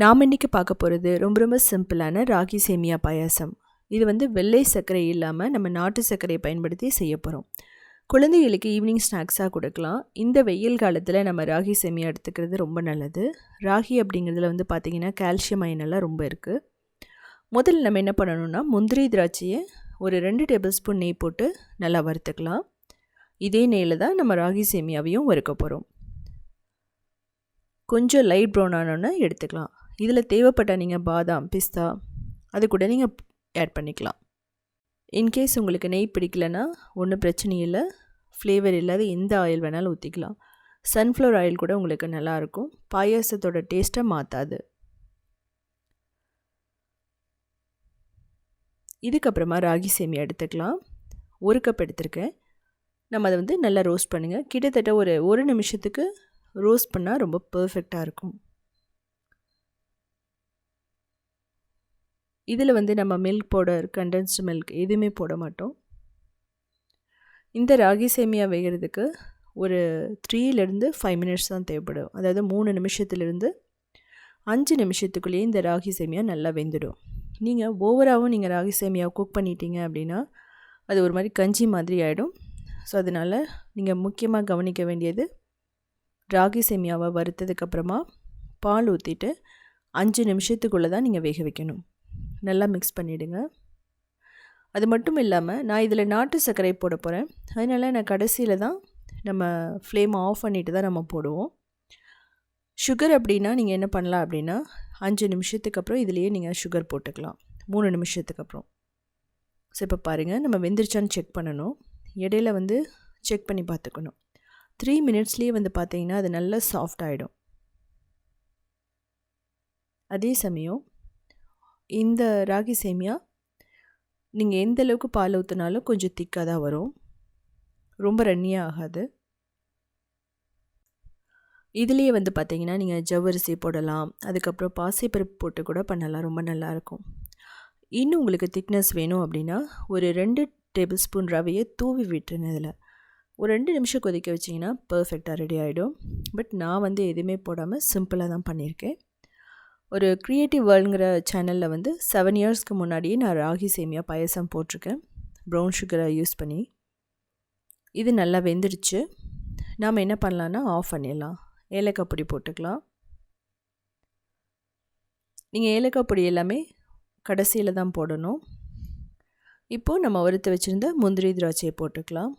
நாம் இன்றைக்கி பார்க்க போகிறது ரொம்ப ரொம்ப சிம்பிளான ராகி சேமியா பாயாசம். இது வந்து வெள்ளை சர்க்கரை இல்லாமல் நம்ம நாட்டு சர்க்கரையை பயன்படுத்தி செய்ய போகிறோம் குழந்தைகளுக்கு ஈவினிங் ஸ்நாக்ஸாக கொடுக்கலாம். இந்த வெயில் காலத்தில் நம்ம ராகி சேமியா எடுத்துக்கிறது ரொம்ப நல்லது. ராகி அப்படிங்கிறதுல வந்து பார்த்திங்கன்னா கால்சியம் அயனெல்லாம் ரொம்ப இருக்குது முதல்ல நம்ம என்ன பண்ணணும்னா முந்திரி திராட்சையை ஒரு ரெண்டு டேபிள் ஸ்பூன் நெய் போட்டு நல்லா வறுத்துக்கலாம். இதே நெய்யில் தான் நம்ம ராகி சேமியாவையும் வறுக்க போகிறோம் கொஞ்சம் லைட் ப்ரௌன் ஆனோன்னு எடுத்துக்கலாம். இதில் தேவைப்பட்ட நீங்கள் பாதாம் பிஸ்தா அது கூட நீங்கள் ஆட் பண்ணிக்கலாம். இன்கேஸ் உங்களுக்கு நெய் பிடிக்கலன்னா ஒன்றும் பிரச்சனை இல்லை. ஃப்ளேவர் இல்லாத எந்த ஆயில் வேணாலும் ஊற்றிக்கலாம். சன்ஃப்ளவர் ஆயில் கூட உங்களுக்கு நல்லாயிருக்கும். பாயாசத்தோட டேஸ்ட்டை மாற்றாது இதுக்கப்புறமா ராகி சேமியா எடுத்துக்கலாம். ஒரு கப் எடுத்திருக்கேன். நம்ம அதை வந்து நல்லா ரோஸ்ட் பண்ணுங்கள் கிட்டத்தட்ட ஒரு ஒரு நிமிஷத்துக்கு ரோஸ்ட் பண்ணால் ரொம்ப பர்ஃபெக்டாக இருக்கும். இதில் வந்து நம்ம மில்க் பவுடர் கண்டென்ஸ்டு மில்க் எதுவுமே போட மாட்டோம். இந்த ராகி சேமியா வேகிறதுக்கு ஒரு த்ரீலேருந்து ஃபைவ் மினிட்ஸ் தான் தேவைப்படும். அதாவது மூணு நிமிஷத்துலேருந்து அஞ்சு நிமிஷத்துக்குள்ளேயே இந்த ராகி சேமியா நல்லா வெந்துடும். நீங்கள் ஓவராகவும் நீங்கள் ராகி சேமியா குக் பண்ணிட்டீங்க அப்படின்னா அது ஒரு மாதிரி கஞ்சி மாதிரி ஆகிடும் ஸோ அதனால் நீங்கள் முக்கியமாக கவனிக்க வேண்டியது ராகி சேமியாவை வறுத்ததுக்கப்புறமா பால் ஊற்றிட்டு அஞ்சு நிமிஷத்துக்குள்ளே தான் நீங்கள் வேக வைக்கணும். நல்லா மிக்ஸ் பண்ணிவிடுங்க அது மட்டும் இல்லாமல் நான் இதில் நாட்டு சர்க்கரை போட போகிறேன் அதனால் நான் கடைசியில் தான் நம்ம ஃப்ளேம் ஆஃப் பண்ணிவிட்டு தான் நம்ம போடுவோம். சுகர் அப்படின்னா நீங்கள் என்ன பண்ணலாம் அப்படின்னா அஞ்சு நிமிஷத்துக்கு அப்புறம் இதுலேயே நீங்கள் சுகர் போட்டுக்கலாம். மூணு நிமிஷத்துக்கு அப்புறம். ஸோ இப்போ பாருங்கள் நம்ம வெந்திரிச்சான்னு செக் பண்ணணும். இடையில வந்து செக் பண்ணி பார்த்துக்கணும். த்ரீ மினிட்ஸ்லேயே வந்து பார்த்தீங்கன்னா அது நல்லா சாஃப்ட் ஆகிடும் அதே சமயம் இந்த ராகி சேமியா நீங்கள் எந்த அளவுக்கு பால் ஊற்றினாலும் கொஞ்சம் திக்காக தான் வரும். ரொம்ப ரன்னியாக ஆகாது. இதுலேயே வந்து பார்த்தீங்கன்னா நீங்கள் ஜவ்வரிசி போடலாம். அதுக்கப்புறம் பாசிப்பருப்பு போட்டு கூட பண்ணலாம். ரொம்ப நல்லாயிருக்கும். இன்னும் உங்களுக்கு திக்னஸ் வேணும் அப்படின்னா ஒரு ரெண்டு டேபிள் ஸ்பூன் ரவையை தூவி விட்டுருங்க இதில். ஒரு ரெண்டு நிமிஷம் கொதிக்க வச்சிங்கன்னா பர்ஃபெக்டாக ரெடி ஆகிடும் பட் நான் வந்து எதுவுமே போடாமல் சிம்பிளாக தான் பண்ணியிருக்கேன். ஒரு க்ரியேட்டிவ் வேர்ல்டுங்கிற சேனலில் வந்து செவன் இயர்ஸ்க்கு முன்னாடியே நான் ராகி சேமியா பாயசம் போட்டிருக்கேன். ப்ரௌன் சுகரை யூஸ் பண்ணி. இது நல்லா வெந்துடுச்சு நாம் என்ன பண்ணலான்னா ஆஃப் பண்ணிடலாம். ஏலக்காய் பொடி போட்டுக்கலாம். நீங்கள் ஏலக்காய் பொடி எல்லாமே கடைசியில் தான் போடணும். இப்போது நம்ம வறுத்து வச்சுருந்த முந்திரி திராட்சையை போட்டுக்கலாம்.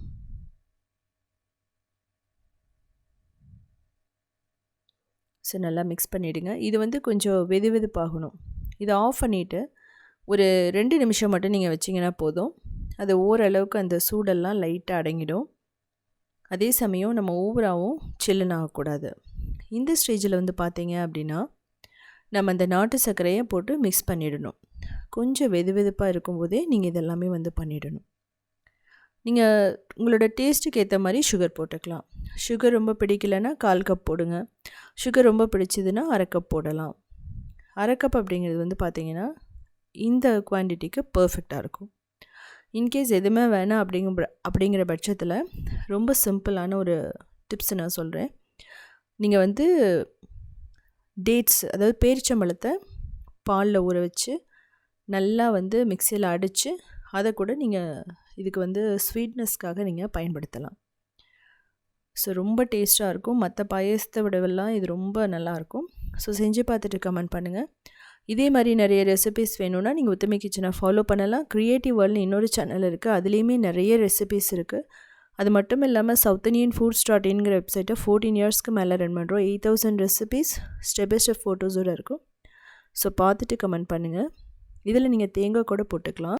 ஸோ நல்லா மிக்ஸ் பண்ணிவிடுங்க இது வந்து கொஞ்சம் வெது வெதுப்பாகணும். இதை ஆஃப் பண்ணிவிட்டு ஒரு ரெண்டு நிமிஷம் மட்டும் நீங்கள் வச்சிங்கன்னா போதும். அது ஓரளவுக்கு அந்த சூடெல்லாம் லைட்டாக அடங்கிடும். அதே சமயம் நம்ம ஓவராகவும் சில்லுன்னு ஆகக்கூடாது. இந்த ஸ்டேஜில் வந்து பார்த்தீங்க அப்படின்னா நம்ம அந்த நாட்டு சர்க்கரையை போட்டு மிக்ஸ் பண்ணிடணும். கொஞ்சம் வெது வெதுப்பாக இருக்கும்போதே நீங்கள் இதெல்லாமே வந்து பண்ணிடணும். நீங்கள் உங்களோட டேஸ்ட்டுக்கு ஏற்ற மாதிரி சுகர் போட்டுக்கலாம். சுகர் ரொம்ப பிடிக்கலைன்னா கால் கப் போடுங்க. சுகர் ரொம்ப பிடிச்சதுன்னா அரை கப் போடலாம். அரை கப் அப்படிங்கிறது வந்து பார்த்திங்கன்னா இந்த குவான்டிட்டிக்கு பர்ஃபெக்டாக இருக்கும். இன்கேஸ் எதுவுமே வேணாம் அப்படிங்கிற அப்படிங்கிற பட்சத்தில் ரொம்ப சிம்பிளான ஒரு டிப்ஸ் நான் சொல்கிறேன் நீங்கள் வந்து டேட்ஸ் அதாவது பேரிச்சம்பழத்தை பாலில் ஊற வச்சு நல்லா வந்து மிக்சியில் அடித்து அதை கூட நீங்கள் இதுக்கு வந்து ஸ்வீட்னஸ்க்காக நீங்கள் பயன்படுத்தலாம். ஸோ ரொம்ப டேஸ்ட்டாக இருக்கும். மற்ற பாயசத்தை விடவெல்லாம் இது ரொம்ப நல்லாயிருக்கும். ஸோ செஞ்சு பார்த்துட்டு கமெண்ட் பண்ணுங்கள் இதே மாதிரி நிறைய ரெசிபிஸ் வேணும்னா நீங்கள் உத்தமி கிச்சனை ஃபாலோ பண்ணலாம். க்ரியேட்டிவ் வேர்ல்டு இன்னொரு சேனல் இருக்குது அதுலேயுமே நிறைய ரெசிபிஸ் இருக்குது அது மட்டும் இல்லாமல் சவுத் இண்டியன் ஃபுட்ஸ் டாட் இன்கிற வெப்சைட்டை ஃபோர்டீன் இயர்ஸ்க்கு மேலே ரன் பண்ணுறோம் eight thousand recipes step by step ஃபோட்டோஸோடு இருக்கும். ஸோ பார்த்துட்டு கமெண்ட் பண்ணுங்கள் இதில் நீங்கள் தேங்காய் கூட போட்டுக்கலாம்.